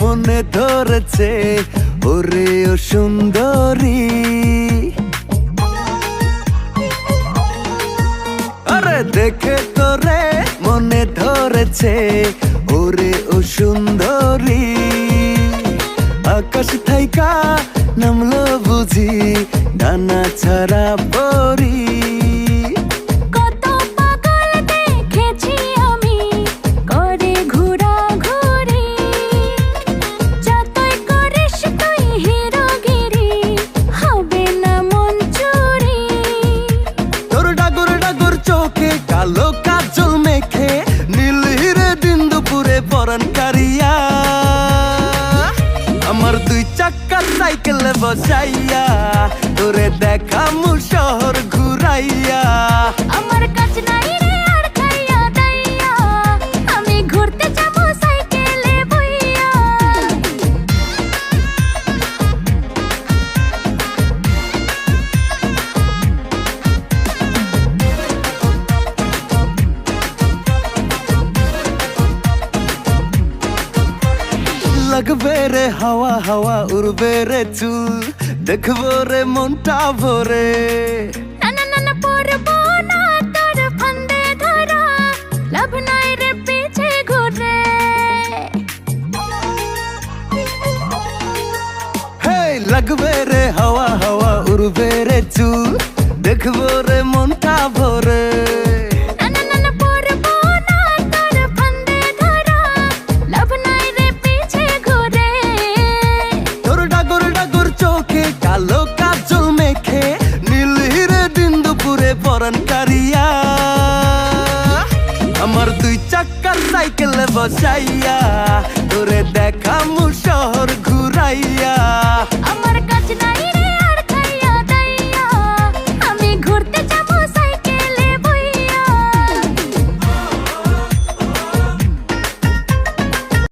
মনে ধরেছে, ওরে ও সুন্দরী। আরে দেখে তোরে মনে ধরেছে, ওরে ও সুন্দরী। আকাশ থাইকা নামলো বুঝি, ডানা ছাড়া পরি। দুই চাক্কা সাইকেল বসাইয়া তোরে দেখামু শহর ঘুরাইয়া। লাগবে রে হাওয়া হাওয়া উড়বে রে চুল দেখব রে মনটা ভরে না না না না পড়ব না তোর ফান্দে ধরা লাভ নাই রে পিছে ঘুরে হে লাগবে রে হাওয়া হাওয়া উড়বে রে চুল দেখব রে মনটা ভরে আমার দুই চাকার সাইকেলে বসাইয়া তোরে দেখা